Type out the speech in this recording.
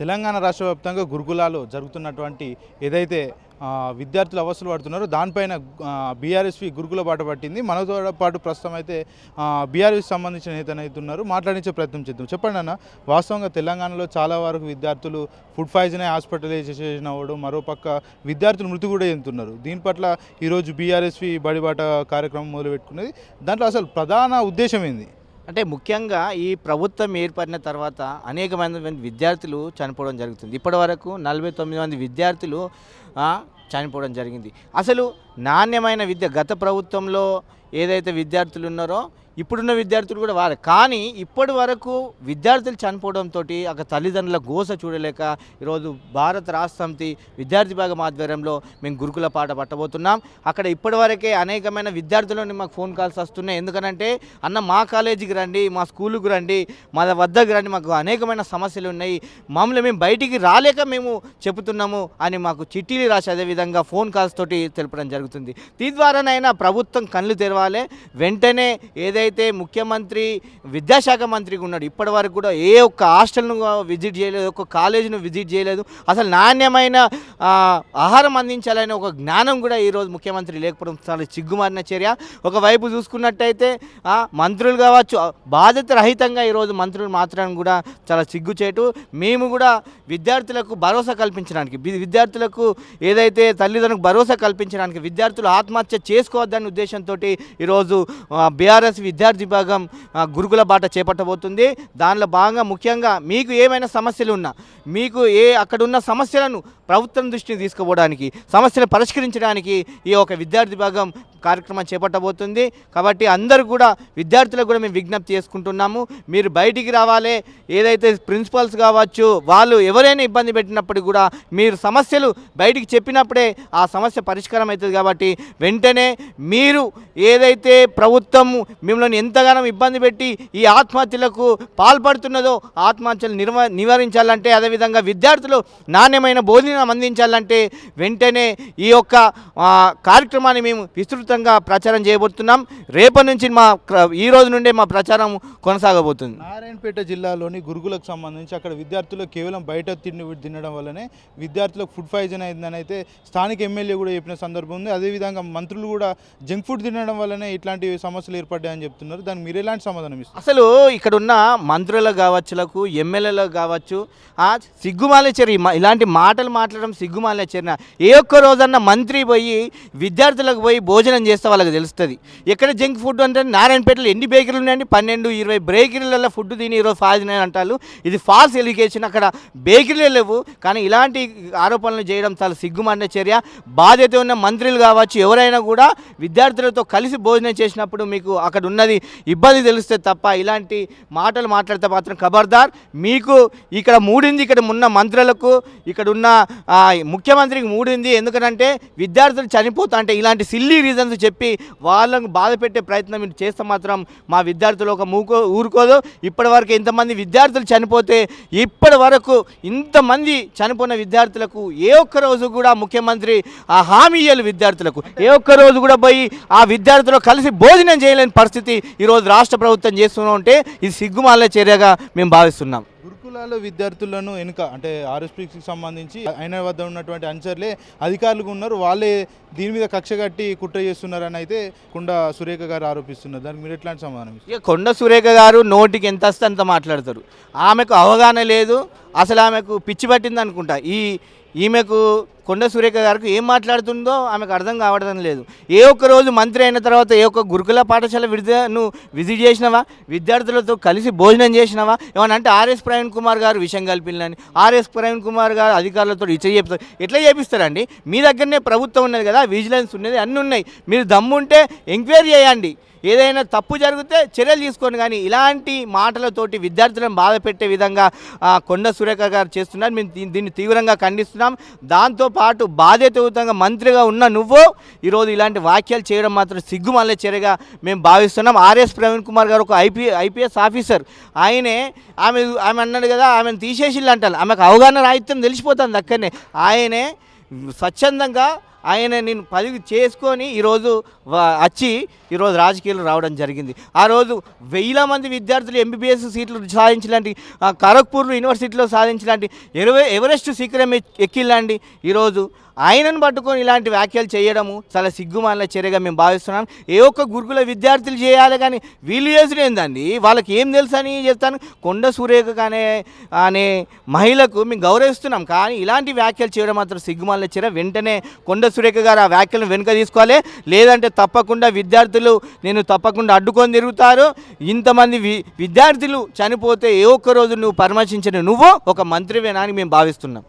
తెలంగాణ రాష్ట్ర వ్యాప్తంగా గురుకులాలు జరుగుతున్నటువంటి ఏదైతే విద్యార్థులు అవస్థలు పడుతున్నారో దానిపైన బీఆర్ఎస్పి గురుకుల బాట పట్టింది. మనతో పాటు ప్రస్తుతం అయితే బీఆర్ఎస్ సంబంధించిన నేతనైతే ఉన్నారు. మాట్లాడించే ప్రయత్నం చేద్దాం. చెప్పండి అన్న వాస్తవంగా తెలంగాణలో చాలా వరకు విద్యార్థులు ఫుడ్ పాయిజన్ అయి హాస్పిటలైజేషన్ అవ్వడం మరోపక్క విద్యార్థులు మృతి కూడా చెందుతున్నారు. దీని పట్ల ఈరోజు బీఆర్ఎస్పి బడిబాట కార్యక్రమం మొదలుపెట్టుకున్నది. దాంట్లో అసలు ప్రధాన ఉద్దేశం ఏంది? అంటే ముఖ్యంగా ఈ ప్రభుత్వం ఏర్పడిన తర్వాత అనేక మంది విద్యార్థులు చనిపోవడం జరుగుతుంది. ఇప్పటి వరకు నలభై తొమ్మిది మంది విద్యార్థులు చనిపోవడం జరిగింది. అసలు నాణ్యమైన విద్య గత ప్రభుత్వంలో ఏదైతే విద్యార్థులు ఉన్నారో ఇప్పుడున్న విద్యార్థులు కూడా వారే. కానీ ఇప్పటి వరకు విద్యార్థులు చనిపోవడంతో అక్కడ తల్లిదండ్రుల గోస చూడలేక ఈరోజు భారత రాష్ట్రంతి విద్యార్థి భాగం ఆధ్వర్యంలో మేము గురుకుల పాట పట్టబోతున్నాం. అక్కడ ఇప్పటివరకే అనేకమైన విద్యార్థులని మాకు ఫోన్ కాల్స్ వస్తున్నాయి. ఎందుకనంటే అన్న మా కాలేజీకి రండి మా స్కూలుకు రండి మా వద్దకు రండి మాకు అనేకమైన సమస్యలు ఉన్నాయి. మమ్మల్ని మేము బయటికి రాలేక మేము చెబుతున్నాము అని మాకు చిట్టీలు రాసి అదేవిధంగా ఫోన్ కాల్స్ తోటి తెలపడం జరుగుతుంది. దీని ద్వారానైనా ప్రభుత్వం కళ్ళు తెరవాలి. వెంటనే ఏదైతే ముఖ్యమంత్రి విద్యాశాఖ మంత్రిగా ఉన్నాడు ఇప్పటి వరకు కూడా ఏ ఒక్క హాస్టల్ను విజిట్ చేయలేదు ఒక కాలేజీను విజిట్ చేయలేదు. అసలు నాణ్యమైన ఆహారం అందించాలనే ఒక జ్ఞానం కూడా ఈరోజు ముఖ్యమంత్రి లేకపోవడం చాలా సిగ్గుమారిన చర్య. ఒకవైపు చూసుకున్నట్టయితే మంత్రులు కావచ్చు బాధ్యత రహితంగా ఈరోజు మంత్రులు మాత్రం కూడా చాలా సిగ్గుచేటు మేము కూడా విద్యార్థులకు భరోసా కల్పించడానికి విద్యార్థులకు ఏదైతే తల్లిదండ్రులకు భరోసా కల్పించడానికి విద్యార్థులు ఆత్మహత్య చేసుకోవద్దనే ఉద్దేశంతో ఈరోజు బీఆర్ఎస్ విద్యార్థి విభాగం గురుకుల బాట చేపట్టబోతుంది. దానిలో భాగంగా ముఖ్యంగా మీకు ఏమైనా సమస్యలు ఉన్నా మీకు ఏ అక్కడ ఉన్న సమస్యలను ప్రభుత్వం దృష్టిని తీసుకుపోవడానికి సమస్యలు పరిష్కరించడానికి ఈ ఒక విద్యార్థి భాగం కార్యక్రమం చేపట్టబోతుంది. కాబట్టి అందరూ కూడా విద్యార్థులకు కూడా మేము విజ్ఞప్తి చేసుకుంటున్నాము. మీరు బయటికి రావాలి. ఏదైతే ప్రిన్సిపల్స్ కావచ్చు వాళ్ళు ఎవరైనా ఇబ్బంది పెట్టినప్పటికీ కూడా మీరు సమస్యలు బయటికి చెప్పినప్పుడే ఆ సమస్య పరిష్కారం అవుతుంది కాబట్టి వెంటనే మీరు ఏదైతే ప్రభుత్వం మిమ్మల్ని ఎంతగానో ఇబ్బంది పెట్టి ఈ ఆత్మహత్యలకు పాల్పడుతున్నదో ఆత్మహత్యలు నిర్వ నివారించాలంటే అదేవిధంగా విద్యార్థులు నాణ్యమైన బోధన అందించాలంటే వెంటనే ఈ యొక్క కార్యక్రమాన్ని మేము విస్తృతంగా ప్రచారం చేయబోతున్నాం. రేపటి నుంచి మా ఈ రోజు నుండే మా ప్రచారం కొనసాగబోతుంది. నారాయణపేట జిల్లాలోని గురుకులకు సంబంధించి అక్కడ విద్యార్థులు కేవలం బయట తిండి తినడం వల్లనే విద్యార్థులకు ఫుడ్ పాయిజన్ అయిందని అయితే స్థానిక ఎమ్మెల్యే కూడా చెప్పిన సందర్భం ఉంది. అదేవిధంగా మంత్రులు కూడా జంక్ ఫుడ్ తినడం వల్లనే ఇట్లాంటి సమస్యలు ఏర్పడ్డాయని చెప్తున్నారు. దానికి మీరు ఎలాంటి సమాధానం ఇస్తారు? అసలు ఇక్కడ ఉన్న మంత్రులకు కావచ్చులకు ఎమ్మెల్యేలకు కావచ్చు ఆ సిగ్గుమాలే చర్య ఇలాంటి మాటలు మాట్లాడడం సిగ్గుమాలే చర్య. ఏ ఒక్క రోజన్నా మంత్రి పోయి విద్యార్థులకు పోయి భోజనం చేస్తే వాళ్ళకి తెలుస్తుంది. ఎక్కడ జంక్ ఫుడ్ అంటే నారాయణపేటలో ఎన్ని బేకరీలు ఉన్నాయండి? పన్నెండు ఇరవై బేకరీలలో ఫుడ్ తిని ఈరోజు అని అంటారు. ఇది ఫాల్స్ ఎలిగేషన్. అక్కడ బేకరీలే లేవు. కానీ ఇలాంటి ఆరోపణలు చేయడం చాలా సిగ్గుమండే చర్య. బాధ్యత ఉన్న మంత్రులు కావచ్చు ఎవరైనా కూడా విద్యార్థులతో కలిసి భోజనం చేసినప్పుడు మీకు అక్కడ ఉన్నది ఇబ్బంది తెలిస్తే తప్ప ఇలాంటి మాటలు మాట్లాడితే మాత్రం ఖబర్దార్ మీకు ఇక్కడ మూడింది ఇక్కడ ఉన్న మంత్రులకు ఇక్కడ ఉన్న ముఖ్యమంత్రికి మూడింది. ఎందుకంటే విద్యార్థులు చనిపోతా అంటే ఇలాంటి సిల్లీ రీజన్ రీజన్స్ చెప్పి వాళ్ళను బాధ పెట్టే ప్రయత్నం మీరు చేస్తే మాత్రం మా విద్యార్థులు ఒక మూకో ఊరుకోదు. ఇప్పటి వరకు ఇంతమంది విద్యార్థులు చనిపోతే ఇప్పటి వరకు ఇంతమంది చనిపోయిన విద్యార్థులకు ఏ ఒక్క రోజు కూడా ముఖ్యమంత్రి ఆ హామీ ఇయ్యాలి విద్యార్థులకు. ఏ ఒక్క రోజు కూడా పోయి ఆ విద్యార్థులు కలిసి భోజనం చేయలేని పరిస్థితి ఈరోజు రాష్ట్ర ప్రభుత్వం చేస్తున్నా ఉంటే ఇది సిగ్గుమాల చర్యగా మేము భావిస్తున్నాం. గురుకులాల విద్యార్థులను వెనుక అంటే ఆర్ఎస్పీకి సంబంధించి ఆయన వద్ద ఉన్నటువంటి అంచర్లే అధికారులు ఉన్నారు. వాళ్ళే దీని మీద కక్ష కట్టి కుట్ర చేస్తున్నారని అయితే కొండ సురేఖ గారు ఆరోపిస్తున్నారు. దానికి మీరు ఎట్లాంటి సమాధానం ఇక కొండ సురేఖ గారు నోటికి ఎంత వస్తే అంత మాట్లాడతారు. ఆమెకు అవగాహన లేదు. అసలు ఆమెకు పిచ్చి పట్టింది అనుకుంటా ఈ ఈమెకు కొండ సురేఖ గారికి ఏం మాట్లాడుతుందో ఆమెకు అర్థం కావడం లేదు. ఏ ఒక్క రోజు మంత్రి అయిన తర్వాత ఏ ఒక్క గురుకుల పాఠశాల విడిద నువ్వు విజిట్ చేసినావా? విద్యార్థులతో కలిసి భోజనం చేసినావా? ఏమన్నా అంటే ఆర్ఎస్ ప్రవీణ్ కుమార్ గారు విషయం కల్పినని ఆర్ఎస్ ప్రవీణ్ కుమార్ గారు అధికారులతో ఇచ్చ చెప్తారు. ఎట్లా చేపిస్తారండి? మీ దగ్గరనే ప్రభుత్వం ఉన్నది కదా విజిలెన్స్ ఉన్నది అన్నీ ఉన్నాయి. మీరు దమ్ముంటే ఎంక్వైరీ చేయండి. ఏదైనా తప్పు జరిగితే చర్యలు తీసుకోండి. కానీ ఇలాంటి మాటలతోటి విద్యార్థులను బాధ పెట్టే విధంగా కొండ సురేఖ గారు చేస్తున్నారు. మేము దీన్ని తీవ్రంగా ఖండిస్తున్నాం. దాంతోపాటు బాధ్యతయుతంగా మంత్రిగా ఉన్న నువ్వు ఈరోజు ఇలాంటి వ్యాఖ్యలు చేయడం మాత్రం సిగ్గుమల్లే చర్యగా మేము భావిస్తున్నాం. ఆర్ఎస్ ప్రవీణ్ కుమార్ గారు ఒక ఐపీ ఐపీఎస్ ఆఫీసర్. ఆయనే ఆమె ఆమె అన్నాడు కదా ఆమెను తీసేసిల్లు అంటారు. ఆమెకు అవగాహన రాహిత్యం తెలిసిపోతుంది అక్కడనే. ఆయనే స్వచ్ఛందంగా ఆయన నేను పది చేసుకొని ఈరోజు వచ్చి ఈరోజు రాజకీయాలు రావడం జరిగింది. ఆ రోజు వేల మంది విద్యార్థులు ఎంబీబీఎస్ సీట్లు సాధించలాంటి ఆ, ఖరగ్పూర్ యూనివర్సిటీలో సాధించలాంటి ఎరవై ఎవరెస్ట్ శిఖరం ఎక్- ఈరోజు ఆయనను పట్టుకొని ఇలాంటి వ్యాఖ్యలు చేయడము చాలా సిగ్గుమాల చర్యగా మేము భావిస్తున్నాం. ఏ ఒక్క గురుకుల విద్యార్థులు చేయాలి కానీ వీళ్ళు చేసినేందండి వాళ్ళకి ఏం తెలుసని చెప్తాను. కొండ సూరేఖ కానీ అనే మహిళకు మేము గౌరవిస్తున్నాం. కానీ ఇలాంటి వ్యాఖ్యలు చేయడం మాత్రం సిగ్గుమాల చర్య. వెంటనే కొండ సురేఖ గారు ఆ వ్యాఖ్యలను వెనుక తీసుకోవాలి. లేదంటే తప్పకుండా విద్యార్థులు నేను తప్పకుండా అడ్డుకొని తిరుగుతారు. ఇంతమంది వి విద్యార్థులు చనిపోతే ఏ ఒక్క రోజు నువ్వు పరామర్శించిన నువ్వు ఒక మంత్రివేనా అని మేము భావిస్తున్నాం.